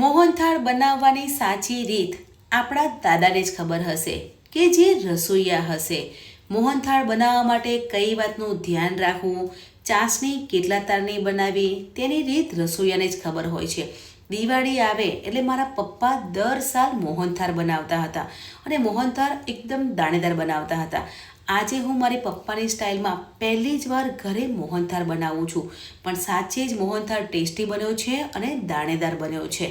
મોહનથાળ બનાવવાની સાચી રીત આપણા દાદાને જ ખબર હશે કે જે રસોઈયા હશે. મોહનથાળ બનાવવા માટે કઈ વાતનું ધ્યાન રાખવું? ચાસણી કેટલા તારની બનાવી? તેની રીત રસોઈયાને જ ખબર હોય છે. દિવાળી આવે એટલે મારા પપ્પા દર સાલ મોહનથાળ બનાવતા હતા અને મોહનથાળ એકદમ દાણેદાર બનાવતા હતા. આજે હું મારી પપ્પાની સ્ટાઇલમાં પહેલી જ વાર ઘરે મોહનથાળ બનાવું છું. પણ સાચે જ મોહનથાળ ટેસ્ટી બન્યો છે અને દાણેદાર બન્યો છે.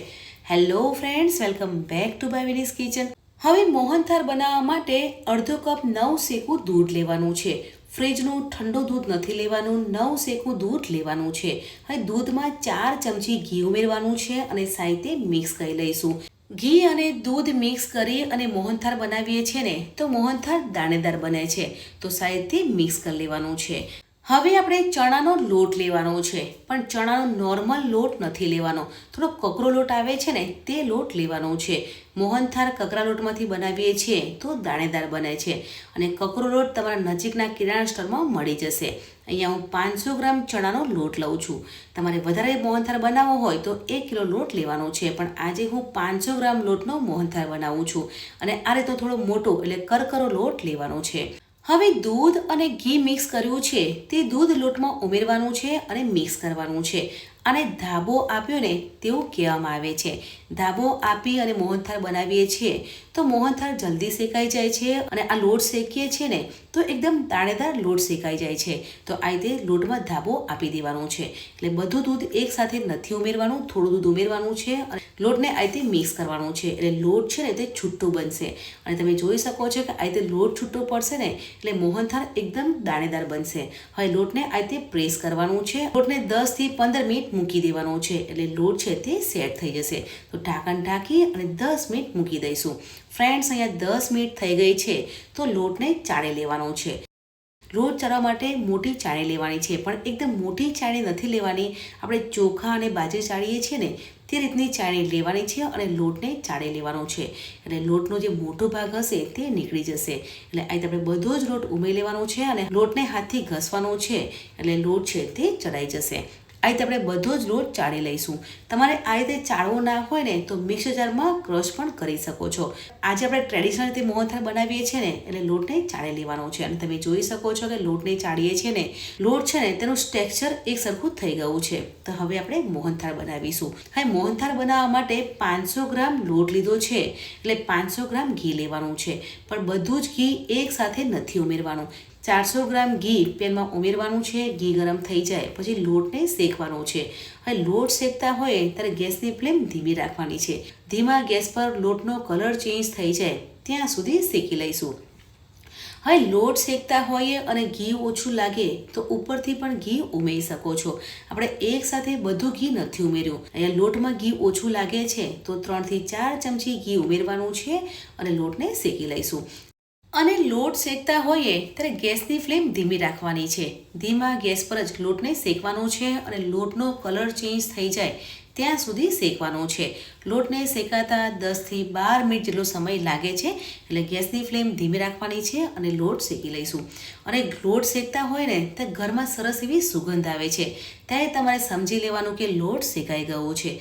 Hello friends welcome back to by kitchen હવે મોહનથાળ બનાવવા માટે અડધો કપ નવ શેકું દૂધ લેવાનું છે. ફ્રીજનું ઠંડુ દૂધ નથી લેવાનું, નવ શેકું દૂધ લેવાનું છે. હવે દૂધમાં ચાર ચમચી ઘી ઉમેરવાનું છે અને સાઈતે મિક્સ કરી લઈશું. ઘી અને દૂધ મિક્સ કરી અને મોહનથાળ બનાવીએ છીએ ને, તો મોહનથાળ દાણેદાર બને છે. તો સાઈડથી મિક્સ કરી લેવાનું છે. હવે આપણે ચણાનો લોટ લેવાનો છે. પણ ચણાનો નોર્મલ લોટ નથી લેવાનો. થોડો કકરો લોટ આવે છે ને, તે લોટ લેવાનો છે. મોહનથાળ કકરા લોટમાંથી બનાવીએ છીએ તો દાણેદાર બને છે. અને કકરો લોટ તમારા નજીકના કિરાણા સ્ટોરમાં મળી જશે. અહીંયા હું પાંચસો ગ્રામ ચણાનો લોટ લઉં છું. તમારે વધારે મોહનથાળ બનાવવો હોય તો એક કિલો લોટ લેવાનો છે. પણ આજે હું પાંચસો ગ્રામ લોટનો મોહનથાળ બનાવું છું. અને આ રીતે થોડો મોટો એટલે કરકરો લોટ લેવાનો છે. હવે દૂધ અને ઘી મિક્સ કર્યું છે, તે દૂધ લોટમાં ઉમેરવાનું છે અને મિક્સ કરવાનું છે. અને ધાબો આપ્યો ને તેવું કહેવામાં આવે છે. ધાબો આપી અને મોહનથાળ બનાવીએ છીએ. તો મોહનથાળ જલ્દી શેકાઈ જાય છે અને આ લોટ શેકીએ છીએ ને, તો એકદમ દાણેદાર લોટ શેકાઈ જાય છે. તો આ રીતે લોટમાં ધાબો આપી દેવાનો છે. એટલે બધું દૂધ એકસાથે નથી ઉમેરવાનું, થોડું દૂધ ઉમેરવાનું છે અને લોટને આ રીતે મિક્સ કરવાનું છે. એટલે લોટ છે ને, તે છૂટું બનશે. અને તમે જોઈ શકો છો કે આ રીતે લોટ છૂટો પડશે ને, એટલે મોહનથાળ એકદમ દાણેદાર બનશે. હવે લોટને આ રીતે પ્રેસ કરવાનું છે. લોટને દસથી પંદર મિનિટ મૂકી દેવાનો છે. એટલે લોટ છે તે સેટ થઈ જશે. તો ઢાંકણ ઢાંકી અને દસ મિનિટ મૂકી દઈશું. ફ્રેન્ડ્સ અહીંયા દસ મિનિટ થઈ ગઈ છે, તો લોટને ચાળી લેવાનો છે. લોટ ચાળવા માટે મોટી ચાળી લેવાની છે, પણ એકદમ મોટી ચાળી નથી લેવાની. આપણે ચોખા અને બાજરી ચાળીએ છીએ ને, તે રીતની ચાળી લેવાની છે અને લોટને ચાળી લેવાનો છે. એટલે લોટનો જે મોટો ભાગ હશે, તે નીકળી જશે. એટલે અહીં આપણે બધો જ લોટ ઉમેરી લેવાનો છે અને લોટને હાથથી ઘસવાનો છે. એટલે લોટ છે તે ચડાઈ જશે. આ રીતે આપણે બધો જ લોટ ચાળી લઈશું. તમારે આ રીતે ચાળવો ના હોય ને, તો મિક્સર જારમાં ક્રશ પણ કરી શકો છો. આજે આપણે ટ્રેડિશનલ રીતે મોહનથાળ બનાવીએ છીએ ને, એટલે લોટને ચાળી લેવાનો છે. અને તમે જોઈ શકો છો કે લોટને ચાળીએ છીએ ને, લોટ છે ને, તેનું સ્ટેક્ચર એક સરખું થઈ ગયું છે. તો હવે આપણે મોહનથાળ બનાવીશું. હવે મોહનથાળ બનાવવા માટે પાંચસો ગ્રામ લોટ લીધો છે. એટલે પાંચસો ગ્રામ ઘી લેવાનું છે. પણ બધું જ ઘી એકસાથે નથી ઉમેરવાનું. ચારસો ગ્રામ ઘી પેનમાં ઉમેરવાનું છે. ઘી ગરમ થઈ જાય, પછી લોટને શેકવાનો છે. હવે લોટ શેકતા હોય ત્યારે ગેસની ફ્લેમ ધીમી રાખવાની છે. ધીમા ગેસ પર લોટનો કલર ચેન્જ થઈ જાય, ત્યાં સુધી શેકી લઈશું. હવે લોટ શેકતા હોઈએ અને ઘી ઓછું લાગે તો ઉપરથી પણ ઘી ઉમેરી શકો છો. આપણે એક સાથે બધું ઘી નથી ઉમેર્યું. અહીંયા લોટમાં ઘી ઓછું લાગે છે તો ત્રણથી ચાર ચમચી ઘી ઉમેરવાનું છે અને લોટને શેકી લઈશું. અને લોટ શેકતા હોઈએ ત્યારે ગેસની ફ્લેમ ધીમી રાખવાની છે. ધીમા ગેસ પર જ લોટને શેકવાનો છે અને લોટનો કલર ચેન્જ થઈ જાય ત્યાં સુધી શેકવાનો છે. લોટને શેકાતા દસથી બાર મિનિટ જેટલો સમય લાગે છે એટલે ગેસની ફ્લેમ ધીમી રાખવાની છે અને લોટ શેકી લઈશું. અને લોટ શેકતા હોય ને તો ઘરમાં સરસ એવી સુગંધ આવે છે. ત્યારે તમારે સમજી લેવાનું કે લોટ શેકાઈ ગયો છે.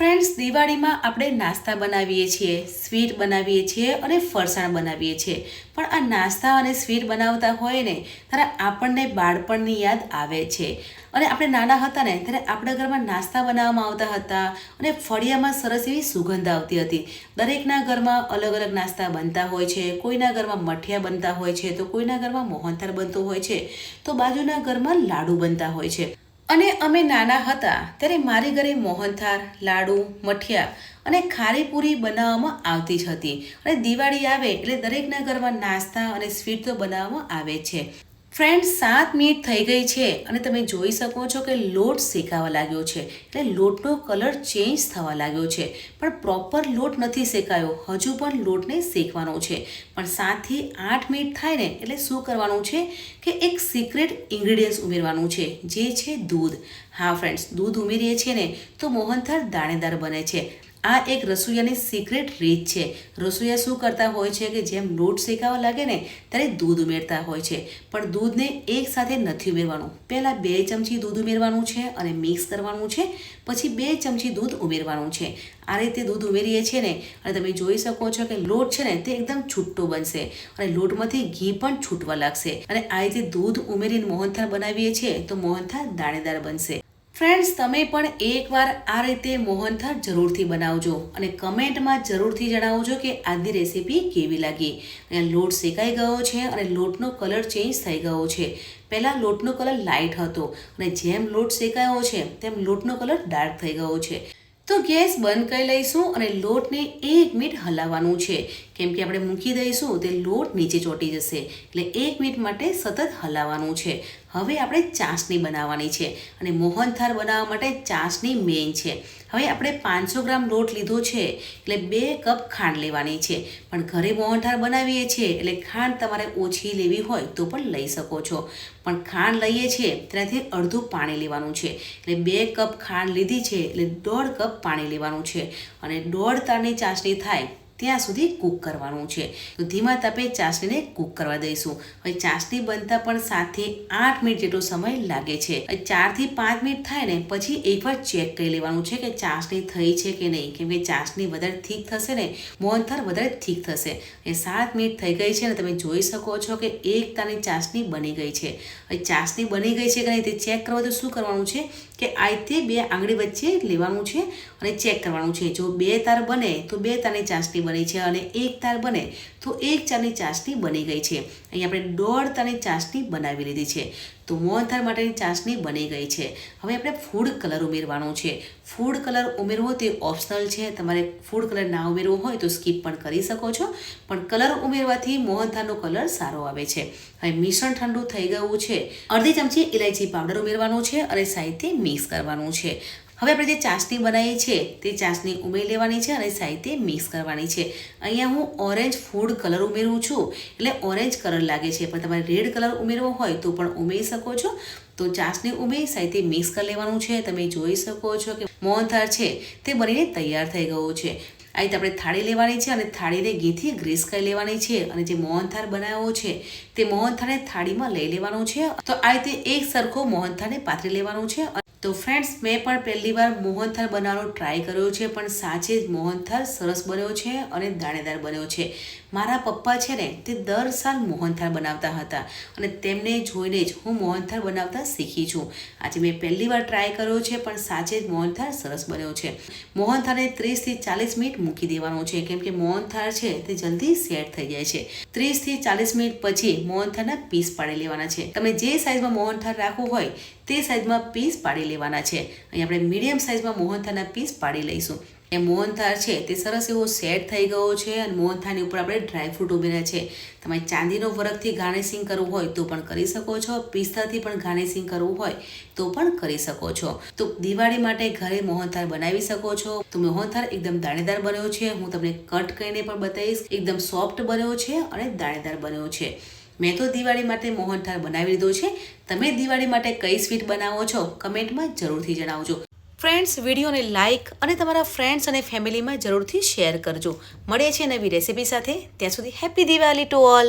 ફ્રેન્ડ્સ, દિવાળીમાં આપણે નાસ્તા બનાવીએ છીએ, સ્વીટ બનાવીએ છીએ અને ફરસાણ બનાવીએ છીએ. પણ આ નાસ્તા અને સ્વીટ બનાવતા હોય ને, ત્યારે આપણને બાળપણની યાદ આવે છે. અને આપણે નાના હતા ને, ત્યારે આપણા ઘરમાં નાસ્તા બનાવવામાં આવતા હતા અને ફળિયામાં સરસ એવી સુગંધ આવતી હતી. દરેકના ઘરમાં અલગ અલગ નાસ્તા બનતા હોય છે. કોઈના ઘરમાં મઠિયા બનતા હોય છે, તો કોઈના ઘરમાં મોહનથાળ બનતો હોય છે. તો બાજુના ઘરમાં લાડુ બનતા હોય છે. અને અમે નાના હતા ત્યારે મારી ઘરે મોહનથાળ, લાડુ, મઠિયા અને ખારીપુરી બનાવવામાં આવતી જ હતી. અને દિવાળી આવે એટલે દરેકના ઘરમાં નાસ્તા અને સ્વીટ તો બનાવવામાં આવે છે. ફ્રેન્ડ સાત મિનિટ થઈ ગઈ છે અને તમે જોઈ શકો છો કે લોટ શેકાવા લાગ્યો છે. એટલે લોટનો કલર ચેન્જ થવા લાગ્યો છે. પણ પ્રોપર લોટ નથી શેકાયો. હજુ પણ લોટને શેકવાનો છે. પણ સાતથી આઠ મિનિટ થાય ને, એટલે શું કરવાનું છે કે એક સિક્રેટ ઇન્ગ્રીડિયન્ટ્સ ઉમેરવાનું છે, જે છે દૂધ. હા ફ્રેન્ડ્સ દૂધ ઉમેરીએ છીએ ને, તો મોહનથાળ દાણેદાર બને છે. આ એક રસોઈયાની સિક્રેટ રીત છે. રસોઈયા શું કરતા હોય છે કે જેમ લોટ શેકાવા લાગે ને ત્યારે દૂધ ઉમેરતા હોય છે. પણ દૂધને એક સાથે નથી ઉમેરવાનું. પહેલાં બે ચમચી દૂધ ઉમેરવાનું છે અને મિક્સ કરવાનું છે. પછી બે ચમચી દૂધ ઉમેરવાનું છે. આ રીતે દૂધ ઉમેરીએ છીએ ને અને તમે જોઈ શકો છો કે લોટ છે ને તે એકદમ છૂટો બનશે અને લોટમાંથી ઘી પણ છૂટવા લાગશે. અને આ રીતે દૂધ ઉમેરીને મોહનથાળ બનાવીએ છીએ તો મોહનથાળ દાણેદાર બનશે. ફ્રેન્ડ્સ તમે પણ એકવાર આ રીતે મોહનથાળ જરૂરથી બનાવજો અને કમેન્ટમાં જરૂરથી જણાવજો કે આજની રેસીપી કેવી લાગી. અને લોટ શેકાઈ ગયો છે અને લોટનો કલર ચેન્જ થઈ ગયો છે. પહેલાં લોટનો કલર લાઇટ હતો અને જેમ લોટ શેકાયો છે, તેમ લોટનો કલર ડાર્ક થઈ ગયો છે. તો ગેસ બંધ કરી લઈશું અને લોટને એક મિનિટ હલાવવાનું છે. કેમ કે આપણે મૂકી દઈશું તે લોટ નીચે ચોંટી જશે. એટલે એક મિનિટ માટે સતત હલાવવાનું છે. હવે આપણે ચાસણી બનાવવાની છે અને મોહનથાળ બનાવવા માટે ચાસણી મેઇન છે. હવે આપણે પાંચસો ગ્રામ લોટ લીધો છે એટલે બે કપ ખાંડ લેવાની છે. પણ ઘરે મોહનથાળ બનાવીએ છીએ એટલે ખાંડ તમારે ઓછી લેવી હોય તો પણ લઈ શકો છો. પણ ખાંડ લઈએ છીએ તેનાથી અડધું પાણી લેવાનું છે. એટલે બે કપ ખાંડ લીધી છે એટલે દોઢ કપ પાણી લેવાનું છે. અને દોઢ તારની ચાસણી થાય ત્યાં સુધી કૂક કરવાનું છે. તો ધીમા તાપે ચાસણીને કૂક કરવા દઈશું. હવે ચાસણી બનતા પણ સાતથી આઠ મિનિટ જેટલો સમય લાગે છે. ચારથી પાંચ મિનિટ થાય ને પછી એકવાર ચેક કરી લેવાનું છે કે ચાસણી થઈ છે કે નહીં. કેમ કે ચાસણી વધારે થીક થશે ને મોહનથાળ વધારે થીક થશે. એ સાત મિનિટ થઈ ગઈ છે ને તમે જોઈ શકો છો કે એક તાની ચાસણી બની ગઈ છે. હવે ચાસણી બની ગઈ છે કે નહીં તે ચેક કરવા તો શું કરવાનું છે? કે આ રીતે બે આંગળી વચ્ચે લેવાનું છે અને ચેક કરવાનું છે. જો બે તાર બને, તો બે તારની ચાસણી બની છે અને એક તાર બને, તો એક ચારની ચાસણી બની ગઈ છે. અહીં આપણે દોઢ તારની ચાસણી બનાવી લીધી છે. તો મોહનથાળ માટેની ચાસણી બની ગઈ છે. હવે આપણે ફૂડ કલર ઉમેરવાનો છે. ફૂડ કલર ઉમેરવો તે ઓપ્શનલ છે. તમારે ફૂડ કલર ના ઉમેરવો હોય તો સ્કીપ પણ કરી શકો છો. પણ કલર ઉમેરવાથી મોહનથાળનો કલર સારો આવે છે. હવે મિશ્રણ ઠંડુ થઈ ગયું છે. અડધી ચમચી ઇલાયચી પાવડર ઉમેરવાનું છે અને સાહિત્ય મિક્સ કરવાનું છે. હવે આપણે જે ચાસણી બનાવી છે તે ચાસણી ઉમેરી લેવાની છે અને સાહિત્ય મિક્સ કરવાની છે. અહીંયા હું ઓરેન્જ ફૂડ કલર ઉમેરું છું, એટલે ઓરેન્જ કલર લાગે છે. પણ તમારે રેડ કલર ઉમેરવો હોય તો પણ ઉમેરી શકો છો. તો ચાસણી ઉમેરી સાહિત્ય મિક્સ કરી લેવાનું છે. તમે જોઈ શકો છો કે મોહનથાળ છે, તે બનીને તૈયાર થઈ ગયો છે. આ રીતે આપણે થાળી લેવાની છે અને થાળીને ઘીથી ગ્રીસ કરી લેવાની છે. અને જે મોહનથાળ બનાવ્યો છે, તે મોહનથાળને થાળીમાં લઈ લેવાનું છે. તો આ રીતે એક સરખો મોહનથાળને પાથરી લેવાનું છે. તો ફ્રેન્ડ્સ મેં પણ પહેલી વાર મોહનથાળ બનાવવાનો ટ્રાય કર્યો છે, પણ સાચે જ મોહનથાળ સરસ બન્યો છે અને દાણેદાર બન્યો છે. મારા પપ્પા છે ને, તે દર સાલ મોહનથાળ બનાવતા હતા અને તેમને જોઈને જ હું મોહનથાળ બનાવતા શીખી છું. આજે મેં પહેલી વાર ટ્રાય કર્યો છે, પણ સાચે જ મોહનથાળ સરસ બન્યો છે. મોહનથાળને ત્રીસથી ચાલીસ મિનિટ મૂકી દેવાનું છે. કેમ કે મોહનથાળ છે તે જલ્દી સેટ થઈ જાય છે. ત્રીસથી ચાલીસ મિનિટ પછી મોહનથાળના પીસ પાડી લેવાના છે. તમે જે સાઇઝમાં મોહનથાળ રાખવું હોય તે સાઇઝમાં પીસ પાડી લેવાના છે. અહીં આપણે મીડિયમ સાઇઝમાં મોહનથાળના પીસ પાડી લઈશું. એ મોહનથાળ છે તે સરસ એવો સેટ થઈ ગયો છે અને મોહનથાળની ઉપર આપણે ડ્રાયફ્રૂટ ઉમેર્યા છે. તમારે ચાંદીનો વર્કથી ગાર્નિશિંગ કરવું હોય તો પણ કરી શકો છો. પિસ્તાથી પણ ગાર્નિશિંગ કરવું હોય તો પણ કરી શકો છો. તો દિવાળી માટે ઘરે મોહનથાળ બનાવી શકો છો. તો મોહનથાળ એકદમ દાણેદાર બન્યો છે. હું તમને કટ કરીને પણ બતાવીશ. એકદમ સોફ્ટ બન્યો છે અને દાણેદાર બન્યો છે. મેં તો દિવાળી માટે મોહનથાળ બનાવી લીધો છે. તમે દિવાળી માટે કઈ સ્વીટ બનાવો છો? કમેન્ટમાં જરૂરથી જણાવજો. ફ્રેન્ડ્સ, વિડીયોને લાઇક અને તમારા ફ્રેન્ડ્સ અને ફેમિલીમાં જરૂરથી શેર કરજો. મળીએ છીએ નવી રેસીપી સાથે. ત્યાં સુધી હેપી દિવાળી ટુ ઓલ.